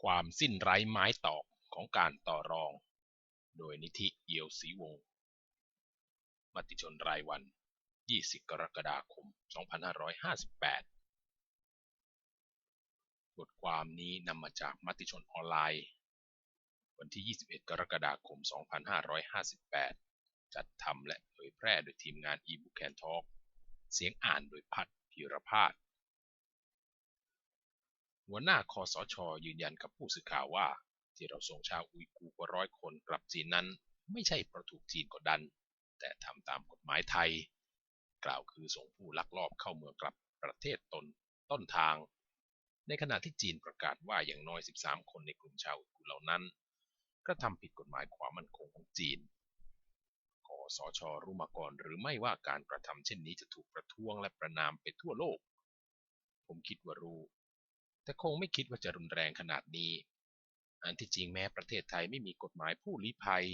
ความสิ้นไร้ไม้ตอกของการต่อรอง โดยนิธิเอียวศรีวงศ์มติชนรายวัน 20 กรกฎาคม 2558 บทความนี้นำมาจากมติชนออนไลน์ วันที่ 21 กรกฎาคม 2558 จัดทำและเผยแพร่โดยทีมงาน e-book and talk เสียงอ่านโดยพัฒพิรพาส หัวหน้าคอสช ยืนยันกับผู้สื่อข่าวว่า ที่เราส่งชาวอุยกูกว่าร้อยคนกลับจีนนั้น ไม่ใช่เพราะถูกจีนกดดัน แต่ทำตามกฎหมายไทย กล่าวคือส่งผู้ลักลอบเข้าเมืองกลับประเทศตนต้นทาง ในขณะที่จีนประกาศว่าอย่างน้อย 13 คนในกลุ่มชาวอุยกูเหล่านั้นกระทำผิดกฎหมายความมั่นคงของจีนคอสชรู้มาก่อนหรือไม่ว่าการกระทำเช่นนี้จะถูกประท้วงและประนามไปทั่วโลก ผมคิดว่ารู้ แต่คงไม่คิดว่าจะรุนแรงขนาดนี้ อันที่จริงแม้ประเทศไทยไม่มีกฎหมายผู้ลี้ภัย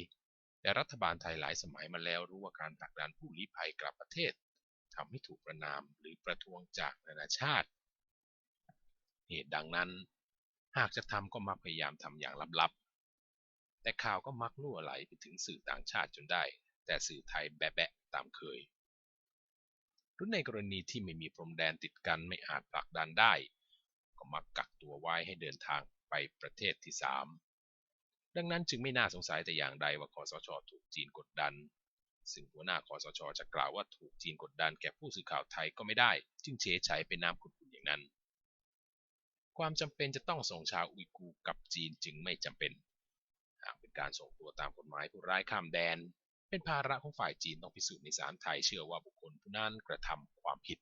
แต่รัฐบาลไทยหลายสมัยมาแล้วรู้ว่าการผลักดันผู้ลี้ภัยกลับประเทศทำให้ถูกประนามหรือประท้วงจากนานาชาติ เหตุดังนั้น หากจะทำก็มักพยายามทำอย่างลับๆ แต่ข่าวก็มักล่วไหลไปถึงสื่อต่างชาติจนได้ แต่สื่อไทยแบะๆตามเคยหรือในกรณีที่ไม่มีพรมแดนติดกันไม่อาจผลักดันได้ ก็มักกักตัวไว้ให้เดินทางไปประเทศที่สามดังนั้นจึงไม่น่าสงสัยแต่อย่างใดว่าคอสช ถูกจีนกดดัน ซึ่งหัวหน้าคอสช จะกล่าวว่าถูกจีนกดดันแก่ผู้สื่อข่าวไทยก็ไม่ได้ จึงเฉยใช้เป็นน้ำขุ่นๆอย่างนั้น ความจำเป็นจะต้องส่งชาวอุยกูกับจีนจึงไม่จำเป็น หากเป็นการส่งตัวตามกฎหมายผู้ร้ายข้ามแดน เป็นภาระของฝ่ายจีนต้องพิสูจน์ในศาลไทยเชื่อว่าบุคคลผู้นั้นกระทำความผิด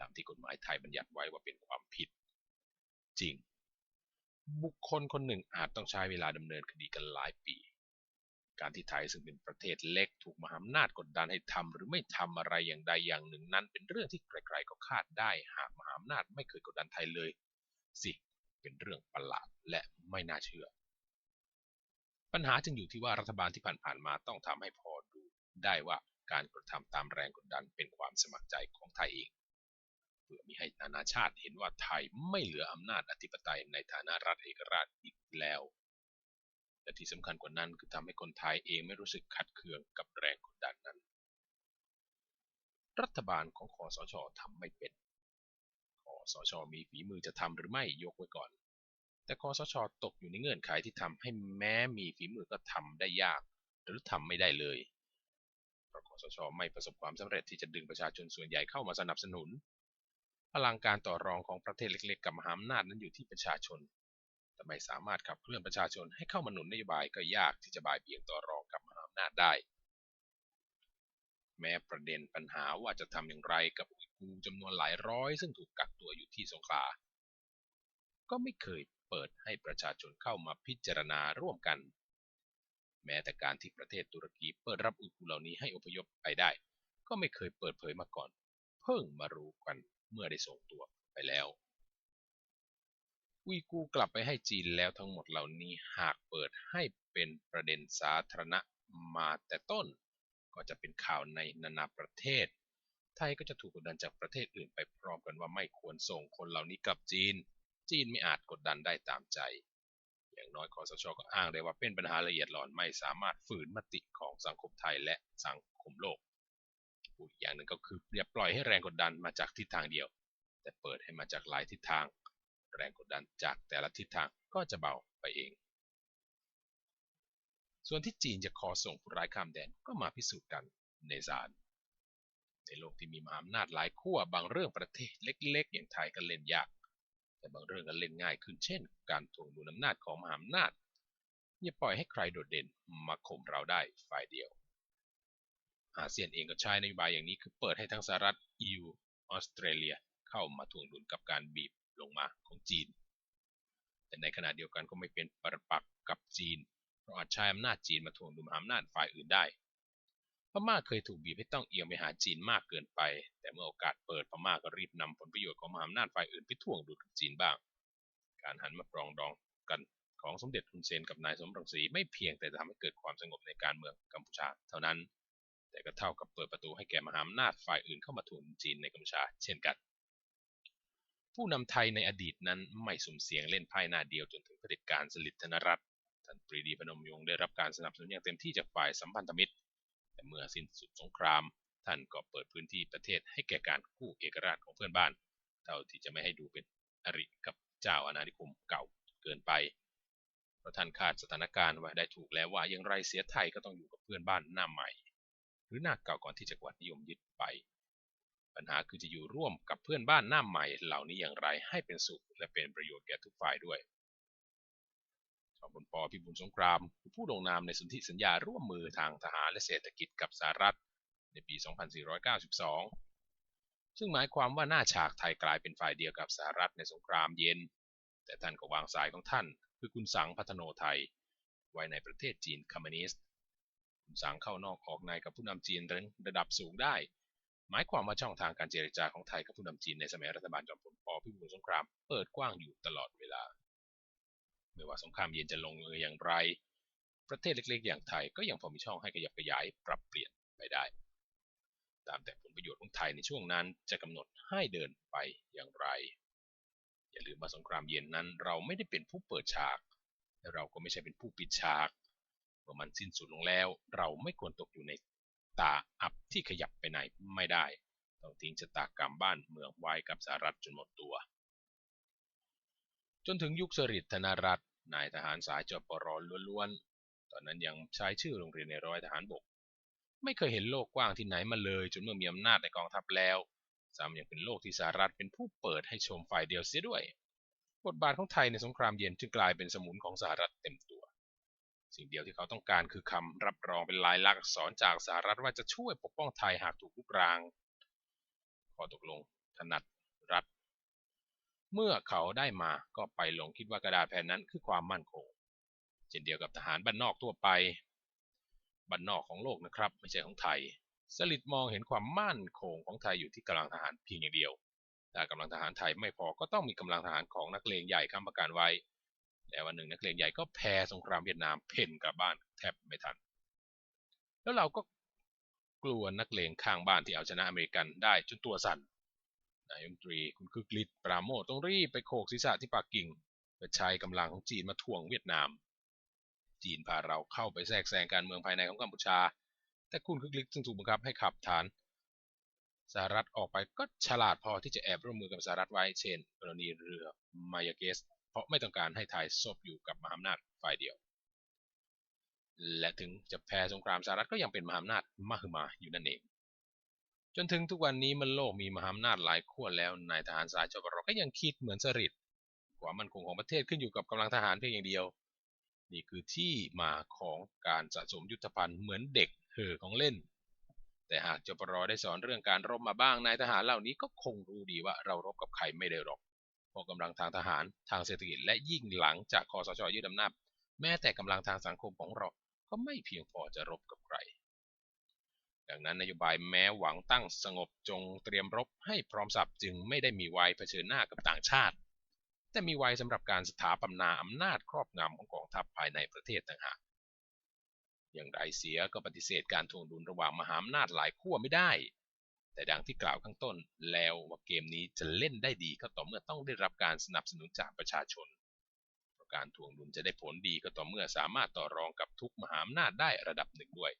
ตามที่กฎหมายไทยบัญญัติไว้ว่าเป็นความผิด จริง บุคคลคนหนึ่งอาจต้องใช้เวลาดำเนินคดีกันหลายปี การที่ไทยซึ่งเป็นประเทศเล็กถูกมหาอำนาจกดดันให้ทำหรือไม่ทำอะไรอย่างใดอย่างหนึ่งนั้น เป็นเรื่องที่ใครๆก็คาดได้ หากมหาอำนาจไม่เคยกดดันไทยเลย สิเป็นเรื่องประหลาดและไม่น่าเชื่อ ปัญหาจึงอยู่ที่ว่ารัฐบาลที่ผ่านๆมาต้องทำให้พอดูได้ว่าการกระทำตามแรงกดดันเป็นความสมัครใจของไทยเอง เพื่อมีให้นานาชาติเห็นว่าไทยไม่เหลืออำนาจอธิปไตยในฐานะรัฐเอกราชอีกแล้วและที่สำคัญกว่านั้นคือทำให้คนไทยเองไม่รู้สึกขัดเคืองกับแรงกดดันนั้น รัฐบาลของคอสชทำไม่เป็นคอสชมีฝีมือจะทำหรือไม่ยกไว้ก่อน แต่คอสชตกอยู่ในเงื่อนไขที่ทำให้แม้มีฝีมือก็ทำได้ยาก หรือทำไม่ได้เลยเพราะคอสชไม่ประสบความสำเร็จที่จะดึงประชาชนส่วนใหญ่เข้ามาสนับสนุน พลังการต่อรองของประเทศเล็กๆ กับมหาอำนาจนั้นอยู่ที่ประชาชน แต่ไม่สามารถขับเคลื่อนประชาชนให้เข้ามาหนุนนโยบายก็ยากที่จะบ่ายเบี่ยงต่อรองกับมหาอำนาจได้ แม้ประเด็นปัญหาว่าจะทำอย่างไรกับอุยกูจำนวนหลายร้อย ซึ่งถูกกักตัวอยู่ที่สงขลา ก็ไม่เคยเปิดให้ประชาชนเข้ามาพิจารณาร่วมกัน แม้แต่การที่ประเทศตุรกีเปิดรับอุยกูเหล่านี้ให้อพยพไปได้ ก็ไม่เคยเปิดเผยมาก่อน เพิ่งมารู้กัน เมื่อได้ส่งตัวไปแล้วอุยกูกลับไปให้จีนแล้วทั้งหมดเหล่านี้หากเปิดให้เป็นประเด็นสาธารณะมาแต่ต้น ก็จะเป็นข่าวในนานาประเทศ ไทยก็จะถูกกดดันจากประเทศอื่นไปพร้อมกันว่าไม่ควรส่งคนเหล่านี้กลับจีน จีนไม่อาจกดดันได้ตามใจ อย่างน้อยคอสชก็อ้างได้ว่าเป็นปัญหาละเอียดอ่อนไม่สามารถฝืนมติของสังคมไทยและสังคมโลก อีกอย่างหนึ่งก็คืออย่าปล่อยให้แรงกดดันมาจากทิศทางเดียว แต่เปิดให้มาจากหลายทิศทาง แรงกดดันจากแต่ละทิศทางก็จะเบาไปเอง ส่วนที่จีนจะขอส่งผู้ร้ายข้ามแดนก็มาพิสูจน์กันในศาลในโลกที่มีมหาอำนาจหลายขั้วบางเรื่องประเทศเล็ก ๆ อย่างไทยก็เล่นยาก แต่บางเรื่องก็เล่นง่ายขึ้นเช่น การทวงดุลอำนาจของมหาอำนาจอย่าปล่อยให้ใครโดดเด่นมาข่มเราได้ฝ่ายเดียว อาเซียนเองก็ใช้นโยบายอย่างนี้คือเปิดให้ทั้งสหรัฐ EU ออสเตรเลียเข้ามาถ่วงดุลกับการบีบลงมาของจีน แต่ในขณะเดียวกันก็ไม่เป็นปรปักกับจีน เพราะอาจใช้อำนาจจีนมาถ่วงดุลอำนาจฝ่ายอื่นได้ พม่าเคยถูกบีบให้ต้องเอียงไปหาจีนมากเกินไป แต่เมื่อโอกาสเปิดพม่าก็รีบนำผลประโยชน์ของมหาอำนาจฝ่ายอื่นไปถ่วงดุลกับจีนบ้าง การหันมาปรองดองกันของสมเด็จฮุนเซนกับนายสมรังสีไม่เพียงแต่จะทำให้เกิดความสงบในการเมืองกัมพูชา เท่านั้น แต่ก็เท่ากับเปิดประตูให้แก่มหาอำนาจฝ่ายอื่นเข้ามาทวงจีนในกัมพูชา เช่นกัน ผู้นำไทยในอดีตนั้นไม่สุ่มเสี่ยงเล่นไพ่หน้าเดียวจนถึงเผด็จการสลิดธนรัตน์ท่านปรีดีพนมยงค์ได้รับการสนับสนุนอย่างเต็มที่จากฝ่ายสัมพันธมิตร แต่เมื่อสิ้นสุดสงคราม ท่านก็เปิดพื้นที่ประเทศให้แก่การกู้เอกราชของเพื่อนบ้าน เท่าที่จะไม่ให้ดูเป็นอริกับเจ้าอาณานิคมเก่าเกินไปเพราะท่านคาดสถานการณ์ไว้ได้ถูกแล้วว่าอย่างไรเสียไทยก็ต้องอยู่กับเพื่อนบ้านหน้าใหม่ หรือหน้าเก่าก่อนที่จะกวาดนิยมยึดไป ปัญหาคือจะอยู่ร่วมกับเพื่อนบ้านหน้าใหม่เหล่านี้อย่างไรให้เป็นสุขและเป็นประโยชน์แก่ทุกฝ่ายด้วยจอมพลปพิบูลสงครามผู้ลงนามในสนธิสัญญาร่วมมือทางทหารและเศรษฐกิจกับสหรัฐในปี 2492 ซึ่งหมายความว่าหน้าฉากไทยกลายเป็นฝ่ายเดียวกับสหรัฐในสงครามเย็น แต่ท่านก็วางสายของท่าน คือคุณสังพัฒโนไทย ไว้ในประเทศจีนคอมมิวนิสต์ สั่งเข้านอกออกในกับผู้นำจีนระดับสูงได้ หมายความว่าช่องทางการเจรจาของไทยกับผู้นำจีนในสมัยรัฐบาลจอมพลปพิบูลสงครามเปิดกว้างอยู่ตลอดเวลา ไม่ว่าสงครามเย็นจะลงเอยอย่างไร ประเทศเล็กๆ อย่างไทยก็ยังพอมีช่องให้ขยับขยายปรับเปลี่ยนไปได้ ตามแต่ผลประโยชน์ของไทยในช่วงนั้นจะกำหนดให้เดินไปอย่างไร อย่าลืมว่าสงครามเย็นนั้นเราไม่ได้เป็นผู้เปิดฉากและเราก็ไม่ใช่เป็นผู้ปิดฉาก มื่อมันสิ้นสุดลงแล้ว เราไม่ควรตกอยู่ในตาอับที่ขยับไปไหนไม่ได้ ต้องทิ้งชะตากรรมบ้านเมืองไว้กับสหรัฐจนหมดตัว จนถึงยุคสฤษดิ์ธนรัตน์นายทหารสายจปรล้วนๆ ตอนนั้นยังใช้ชื่อโรงเรียนในร้อยทหารบก ไม่เคยเห็นโลกกว้างที่ไหนมาเลย จนเมื่อมีอำนาจในกองทัพแล้วซ้ำยังเป็นโลกที่สหรัฐเป็นผู้เปิดให้ชมฝ่ายเดียวเสียด้วย บทบาทของไทยในสงครามเย็นจึงกลายเป็นสมุนของสหรัฐเต็มตัว สิ่งเดียวที่เขาต้องการคือคำรับรองเป็นลายลักษณ์อักษรจากสหรัฐว่าจะช่วยปกป้องไทยหากถูกลุกรางขอตกลง ถนัดรัฐ เมื่อเขาได้มาก็ไปลงคิดว่ากระดาษแผ่นนั้นคือความมั่นคง เช่นเดียวกับทหารบ้านนอกทั่วไปบ้านนอกของโลกนะครับ ไม่ใช่ของไทย สลิดมองเห็นความมั่นคงของไทยอยู่ที่กำลังทหารเพียงอย่างเดียว ถ้ากำลังทหารไทยไม่พอก็ต้องมีกำลังทหารของนักเลงใหญ่ค้ำประกันไว้ แต่วันหนึ่งนักเลงใหญ่ก็แพ้สงครามเวียดนามเพ่นกลับบ้านแทบไม่ทัน แล้วเราก็กลัวนักเลงข้างบ้านที่เอาชนะอเมริกันได้จนตัวสั่นนายมนตรีคุณคึกฤทธิ์ปราโมทต้องรีบไปโขกศีรษะที่ปักกิ่งเพื่อใช้กำลังของจีนมาถ่วงเวียดนาม จีนพาเราเข้าไปแทรกแซงการเมืองภายในของกัมพูชา แต่คุณคึกฤทธิ์ซึ่งถูกบังคับให้ขับฐานสหรัฐออกไปก็ฉลาดพอที่จะแอบร่วมมือกับสหรัฐไว้เช่นกรณีเรือมายาเกส เพราะไม่ต้องการให้ไทยซบอยู่กับมหาอำนาจฝ่ายเดียว และถึงจะแพ้สงครามสหรัฐก็ยังเป็นมหาอำนาจมหึมาอยู่นั่นเอง จนถึงทุกวันนี้มันโลกมีมหาอำนาจหลายขั้วแล้วนายทหารสายจบรก็ยังคิดเหมือนสริดความมั่นคงของประเทศขึ้นอยู่กับกำลังทหารเพียงอย่างเดียว นี่คือที่มาของการสะสมยุทธภัณฑ์เหมือนเด็กเห่อของเล่น แต่หากจปรได้สอนเรื่องการรบมาบ้างนายทหารเหล่านี้ก็คงรู้ดีว่าเรารบกับใครไม่ได้หรบเพราะกำลังทางทหาร ทางเศรษฐกิจ และยิ่งหลังจากคอสชยึดอำนาจแม้แต่กำลังทางสังคมของเราก็ไม่เพียงพอจะรบกับใคร ดังนั้นนโยบายแม้หวังตั้งสงบจงเตรียมรบให้พร้อมสับจึงไม่ได้มีไว้เผชิญหน้ากับต่างชาติ แต่มีไว้สำหรับการสถาปนาอำนาจครอบงำของกองทัพภายในประเทศต่างหากอย่างไรเสียก็ปฏิเสธการทวงดุลระหว่างมหาอำนาจหลายขั้วไม่ได้ แต่ดังที่กล่าวข้างต้นแล้วว่าเกมนี้จะเล่นได้ดีก็ต่อเมื่อต้องได้รับการสนับสนุนจากประชาชนเพราะการทวงดุลจะได้ผลดีก็ต่อเมื่อสามารถต่อรองกับทุกมหาอำนาจได้ระดับหนึ่งด้วย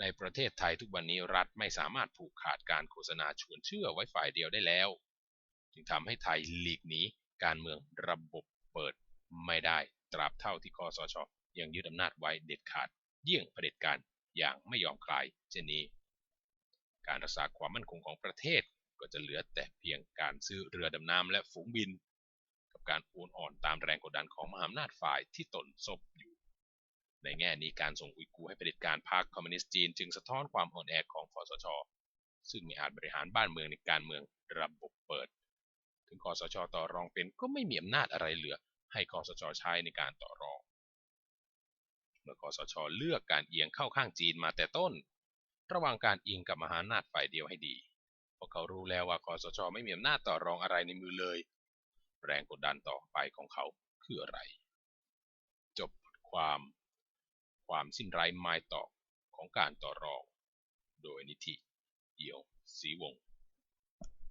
ในประเทศไทยทุกวันนี้รัฐไม่สามารถผูกขาดการโฆษณาชวนเชื่อไว้ฝ่ายเดียวได้แล้ว จึงทำให้ไทยหลีกหนีการเมืองระบบเปิดไม่ได้ตราบเท่าที่คอสชยังยึดอำนาจไว้เด็ดขาด เยี่ยงเผด็จการอย่างไม่ยอมคลายเช่นนี้ การรักษาความมั่นคงของประเทศก็จะเหลือแต่เพียงการซื้อเรือดำน้ำและฝูงบิน กับการโอนอ่อนตามแรงกดดันของมหาอำนาจฝ่ายที่ตนซบอยู่ ในแง่นี้การส่งอุยกูให้เผด็จการพรรคคอมมิวนิสต์จีนจึงสะท้อนความอ่อนแอของคอสช ซึ่งม่อาจบริหารบ้านเมืองในการเมืองระบบเปิด ถึงคอสชต่อรองเป็นก็ไม่มีอำนาจอะไรเหลือ ให้คอสชใช้ในการต่อรอง เมื่อคอสชเลือกการเอียงเข้าข้างจีนมาแต่ต้น ระวังการอิงกับมหาอำนาจฝ่ายเดียวให้ดี เพราะเขารู้แล้วว่าคอสชไม่มีอำนาจต่อรองอะไรในมือเลย แรงกดดันต่อไปของเขาคืออะไร จบความ ความสิ้นไร้ไม้ต่อของการต่อรอง โดยนิธิเอี่ยวสีวง